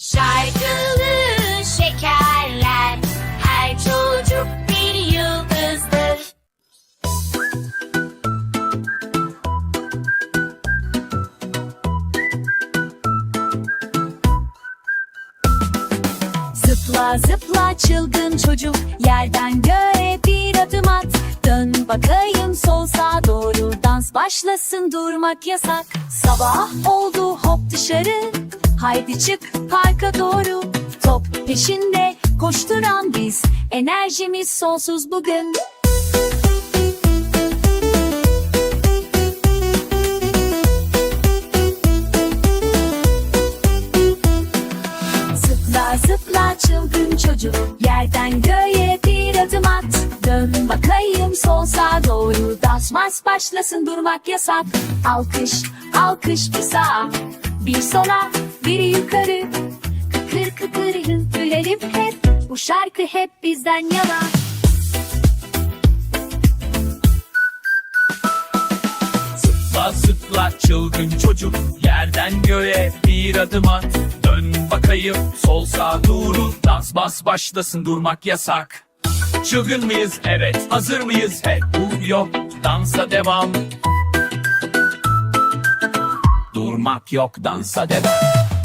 Şarkılı şekerler Her çocuk bir yıldızdır. Zıpla zıpla çılgın çocuk yerden göğe bir adım at. Dön bakayım sol sağa doğru dans başlasın durmak yasak. Sabah oldu hop dışarı haydi çık parka doğru. Top peşinde koşturan biz. Enerjimiz sonsuz bugün. Zıpla zıpla çılgın çocuk. Yerden göğe bir adım at. Dön bakayım sol sağa doğru. Dans mars başlasın durmak yasak. Alkış alkış bir sağa Bir sola bir yukarı. Kıkır kıkır gülelim hep. Bu şarkı hep bizden yana. Zıpla zıpla çılgın çocuk. Yerden göğe bir adım at. Dön bakayım sol sağ doğru. Dans bas başlasın durmak yasak. Çılgın mıyız? Evet. Hazır mıyız? Hep bu yok. Dansa devam Durmak yok dansa devam